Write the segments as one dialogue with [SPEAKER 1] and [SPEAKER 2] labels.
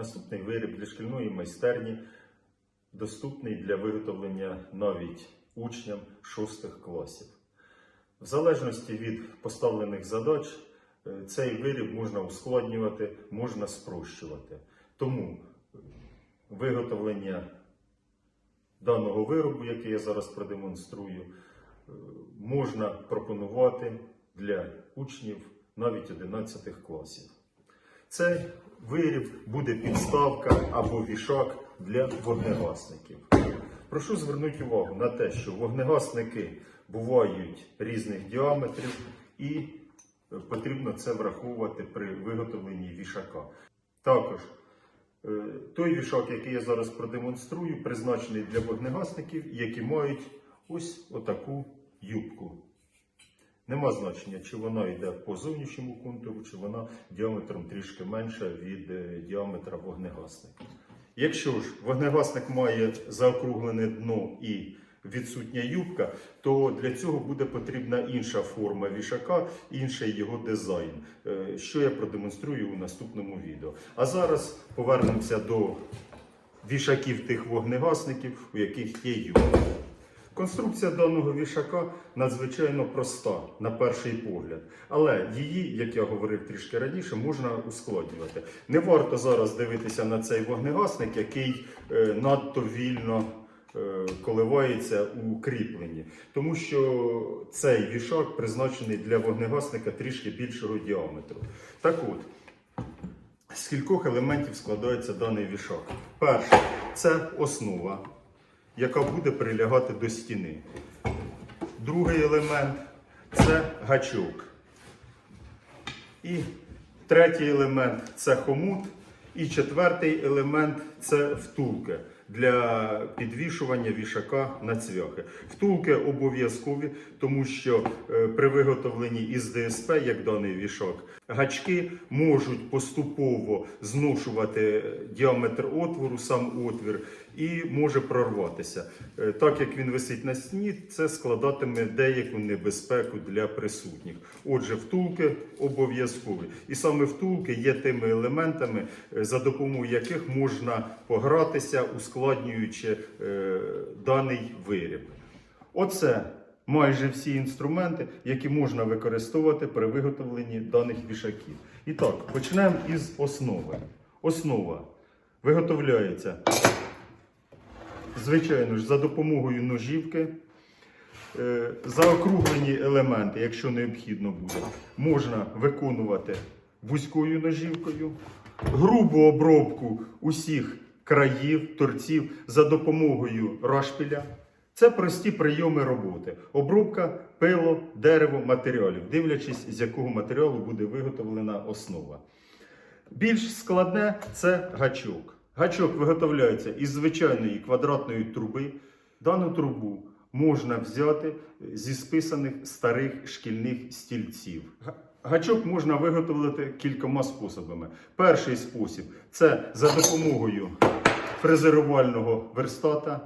[SPEAKER 1] Наступний виріб для шкільної майстерні доступний для виготовлення навіть учням шостих класів. В залежності від поставлених задач, е, цей виріб можна ускладнювати, можна спрощувати. Тому е, виготовлення даного виробу, який я зараз продемонструю, е, можна пропонувати для учнів навіть 11 класів. Цей виріб буде підставка або вішак для вогнегасників. Прошу звернути увагу на те, що вогнегасники бувають різних діаметрів і е, потрібно це враховувати при виготовленні вішака. Також е, той вішак, який я зараз продемонструю, призначений для вогнегасників, які мають ось отаку юбку. Нема значення, чи вона йде по зовнішньому контуру, чи вона діаметром трішки менша від е, діаметра вогнегасника. Якщо ж вогнегасник має заокруглене дно і відсутня юбка, то для цього буде потрібна інша форма вішака, інший його дизайн, е, що я продемонструю у наступному відео. А зараз повернемося до вішаків тих вогнегасників, у яких є юбка. Конструкція даного вішака надзвичайно проста на перший погляд, але її, як я говорив трішки раніше, можна ускладнювати. Не варто зараз дивитися на цей вогнегасник, який е, надто вільно е, коливається у кріпленні, тому що цей вішак призначений для вогнегасника трішки більшого діаметру. Так от. З кількох елементів складається даний вішак. Перше це основа, яка буде прилягати до стіни. Другий елемент це гачок. І третій елемент це хомут. І четвертий елемент це втулки для підвішування вішака на цвяхи. Втулки обов'язкові, тому що е, при виготовленні із ДСП, як даний вішак, гачки можуть поступово зношувати діаметр отвору, сам отвір, і може прорватися. Е, Так як він висить на стіні, це складатиме деяку небезпеку для присутніх. Отже, втулки обов'язкові. І саме втулки є тими елементами, е, за допомогою яких можна погратися, ускладнюючи е, даний виріб. Оце майже всі інструменти, які можна використовувати при виготовленні даних вішаків. І так, почнемо із основи. Основа виготовляється, звичайно ж, за допомогою ножівки. Е, Заокруглені елементи, якщо необхідно буде, можна виконувати вузькою ножівкою, грубу обробку усіх країв, торців за допомогою рашпіля. Це прості прийоми роботи. Обробка пило, дерево, матеріалів, дивлячись, з якого матеріалу буде виготовлена основа. Більш складне це гачок. Гачок виготовляється із звичайної квадратної труби. Дану трубу можна взяти зі списаних старих шкільних стільців. Гачок можна виготовити кількома способами. Перший спосіб це за допомогою фрезерувального верстата.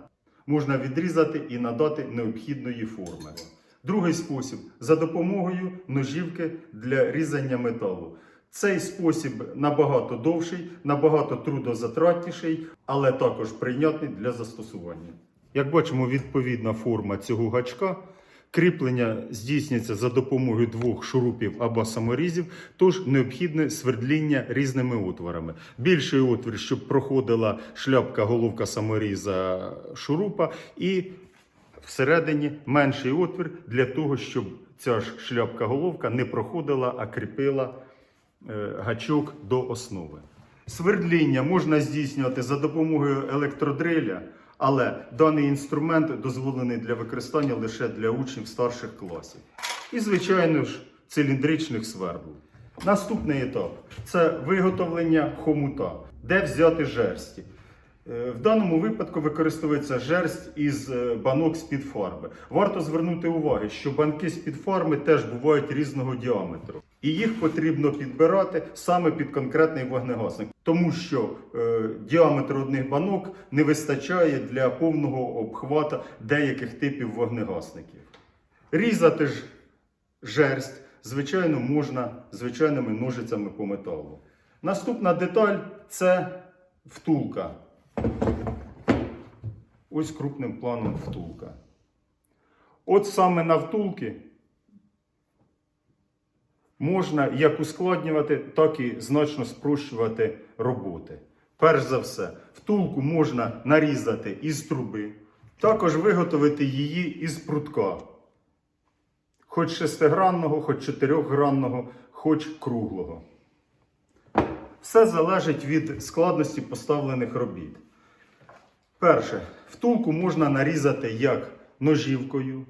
[SPEAKER 1] Можна відрізати і надати необхідної форми. Другий спосіб за допомогою ножівки для різання металу. Цей спосіб набагато довший, набагато трудозатратніший, але також прийнятний для застосування. Як бачимо, відповідна форма цього гачка. Кріплення здійснюється за допомогою двох шурупів або саморізів, тож необхідне свердління різними отворами. Більший отвір, щоб проходила шляпка головка саморіза шурупа, і всередині менший отвір для того, щоб ця ж шляпка головка не проходила, а кріпила е, гачок до основи. Свердління можна здійснювати за допомогою електродриля, але даний інструмент дозволений для використання лише для учнів старших класів. І, звичайно ж, циліндричних свердл. Наступний етап це виготовлення хомута, де взяти жерсті. Е, В даному випадку використовується жерсть із е, банок з-під фарби. Варто звернути увагу, що банки з-під фарби теж бувають різного діаметру. І їх потрібно підбирати саме під конкретний вогнегасник, тому що е, діаметр одних банок не вистачає для повного обхвату деяких типів вогнегасників. Різати ж жерсть, звичайно, можна звичайними ножицями по металу. Наступна деталь це втулка. Ось крупним планом втулка. От саме на втулки можна як ускладнювати, так і значно спрощувати роботи. Перш за все, втулку можна нарізати із труби, також виготовити її із прутка. Хоч шестигранного, хоч чотирьохгранного, хоч круглого. Все залежить від складності поставлених робіт. Перше, втулку можна нарізати як ножівкою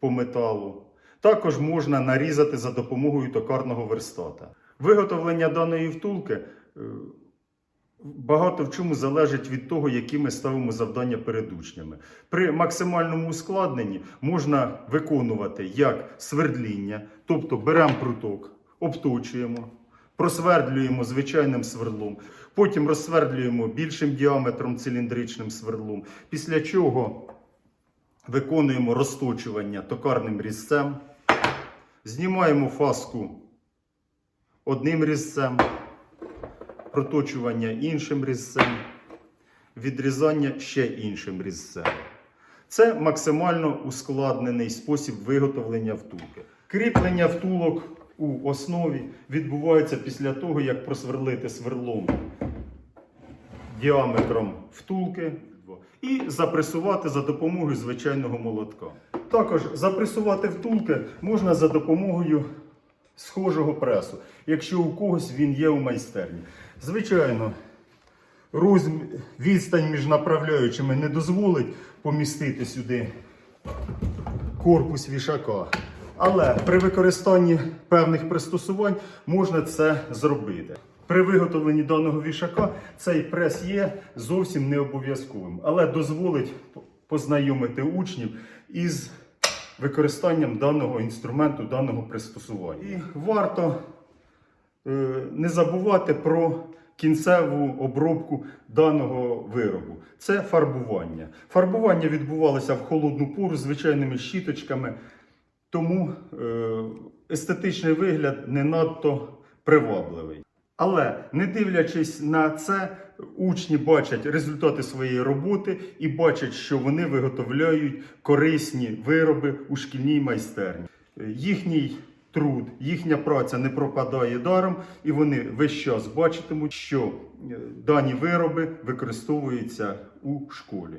[SPEAKER 1] по металу. Також можна нарізати за допомогою токарного верстата. Виготовлення даної втулки е, багато в чому залежить від того, які ми ставимо завдання перед учнями. При максимальному ускладненні можна виконувати як свердління, тобто беремо пруток, обточуємо, просвердлюємо звичайним свердлом, потім розсвердлюємо більшим діаметром циліндричним свердлом, після чого виконуємо розточування токарним різцем, знімаємо фаску одним різцем, проточування іншим різцем, відрізання ще іншим різцем. Це максимально ускладнений спосіб виготовлення втулки. Кріплення втулок у основі відбувається після того, як просверлити сверлом діаметром втулки і запресувати за допомогою звичайного молотка. Також запресувати втулки можна за допомогою схожого пресу, якщо у когось він є у майстерні. Звичайно, розм... відстань між направляючими не дозволить помістити сюди корпус вішака. Але при використанні певних пристосувань можна це зробити. При виготовленні даного вішака цей прес є зовсім не обов'язковим, але дозволить познайомити учнів із використанням даного інструменту, даного пристосування. І варто е, не забувати про кінцеву обробку даного виробу. Це фарбування. Фарбування відбувалося в холодну пору звичайними щіточками, тому е, естетичний вигляд не надто привабливий. Але не дивлячись на це, учні бачать результати своєї роботи і бачать, що вони виготовляють корисні вироби у шкільній майстерні. Їхній труд, їхня праця не пропадає даром, і вони весь час бачитимуть, що е, дані вироби використовуються у школі.